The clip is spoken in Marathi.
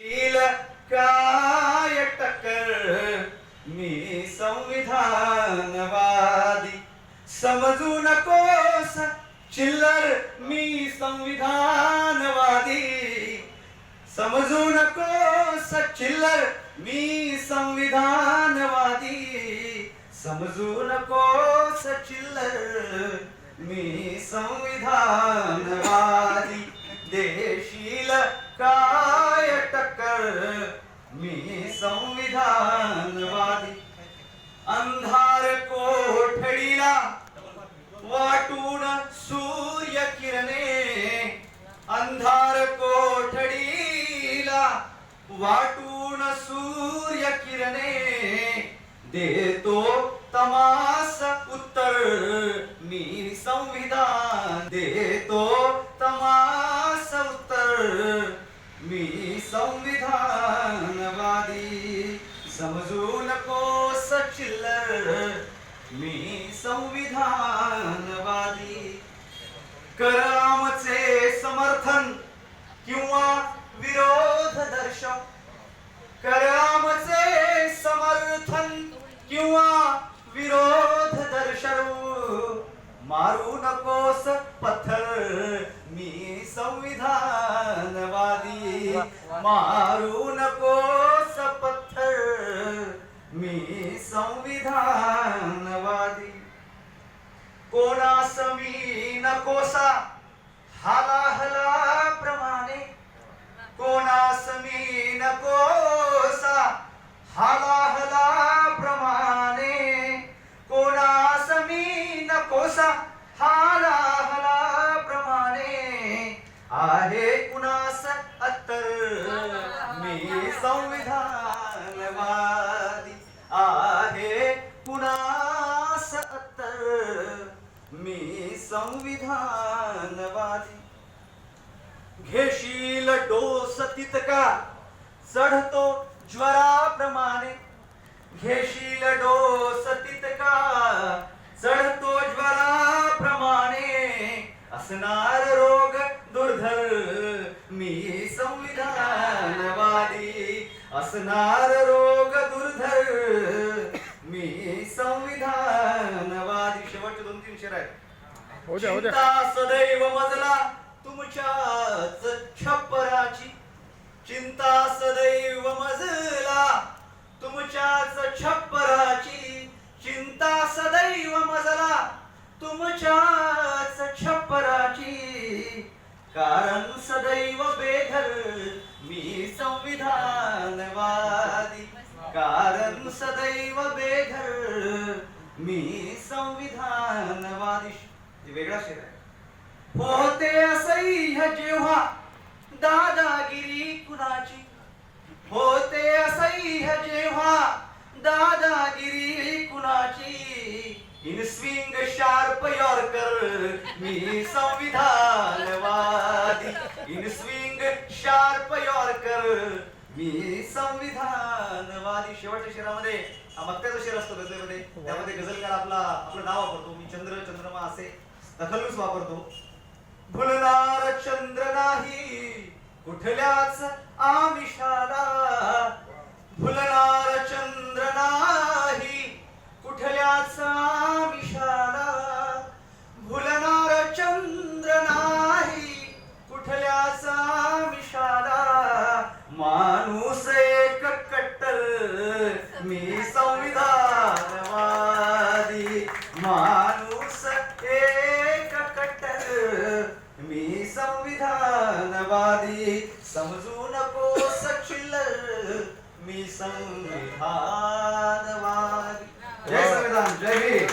शील काय टक्कर मी संविधानवादी. समजू नकोस चिल्लर मी संविधानवादी. समजू नकोस चिल्लर मी संविधानवादी. समजू नकोस चिल्लर मी संविधान संविधानवादी अंधार कोठडीला वाटून सूर्य किरणे. अंधार कोठडीला वाटून सूर्य किरणे. देतो तमा मी संविधानवादी. करामचे समर्थन किंवा विरोध दर्शव करामचे समर्थन किंवा विरोध दर्शवू मारू नकोस पत्थर मी संविधानवादी. मारू नकोस पत्थर. मी संविधानवादी. कोणास मी नकोसा हला हला प्रमाणे. कोणास मी नको डोस तितका चढतो ज्वराप्रमाणे. घेशील डोस तितका चढतो ज्वराप्रमाणे. असणार रोग दुर्धर मी संविधानवादी. असणार रोग दुर्धर मी संविधानवादी. शेवटचे दोन तीन शेर चिंता सदैव मजला. तुमच्याच छप्पराची चिंता सदैव मजला. तुमच्याच छप्पराची चिंता सदैव मजला. तुमच्याच छप्पराची कारण सदैव बेघर मी संविधानवादी. कारण सदैव बेघर मी संविधानवादी. वेगळा शेर आहे. होते असह्य जेव्हा दादागिरी कुणाची? होते असह्य जेव्हा दादागिरी कुणाची? इन स्विंग शार्प यॉर्कर मी संविधानवादी. इन स्विंग शार्प यॉर्कर मी संविधानवादी. शेवटच्या शेरामध्ये हा मक्त्याचा शेर असतो गझलेमध्ये त्यामध्ये गझलकार आपला आपलं नाव वापरतो. मी चंद्र चंद्रमा असे दखलूच वापरतो. भुलणार चंद्र नाही कुठल्याच आमिषाला. भुलणार चंद्र नाही कुठल्याच आमिषाला. भुलणार चंद्र नाही कुठल्याच आमिषाला. माणूस एक कट्टर मी संविधानवादी. मा एक कट्टर मी संविधानवादी समजू नको सचिल्लर मी संविधानवादी जय संविधान जय हिंद